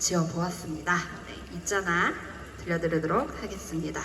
지어 보았습니다. 네, 있잖아 들려드리도록 하겠습니다.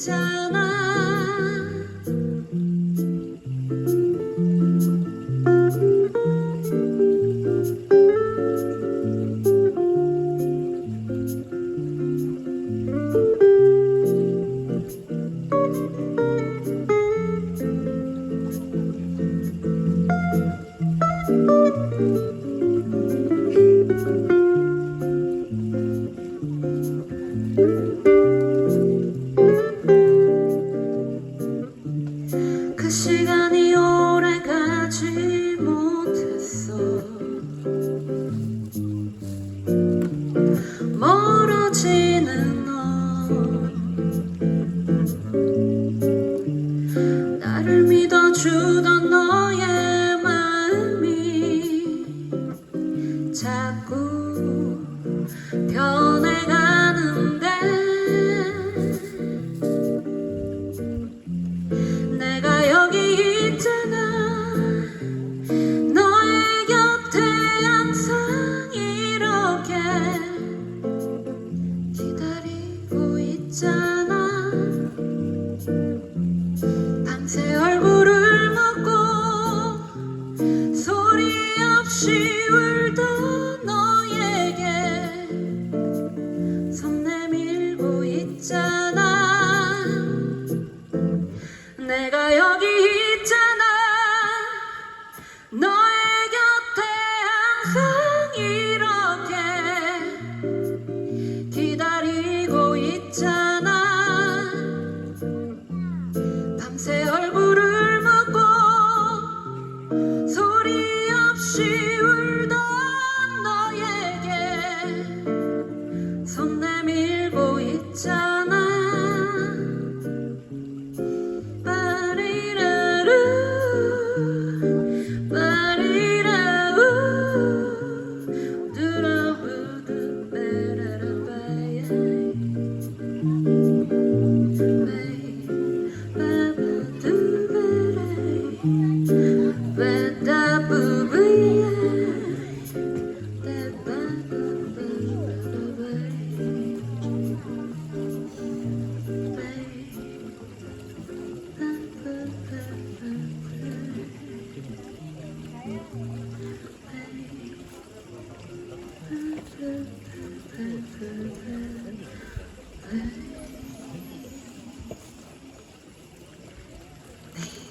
내 자꾸 변해가는데 내가 여기 있잖아. 너의 곁에 항상 이렇게 기다리고 있잖아 있잖아. 내가 여기 있잖아. 너의 곁에 항상 이렇게 기다리고 있잖아. 밤새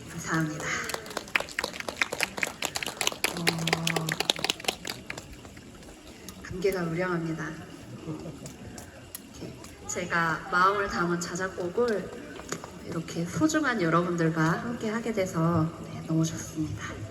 감사합니다. 어, 감개가 무량합니다. 이렇게 제가 마음을 담은 자작곡을 이렇게 소중한 여러분들과 함께 하게 돼서 네, 너무 좋습니다.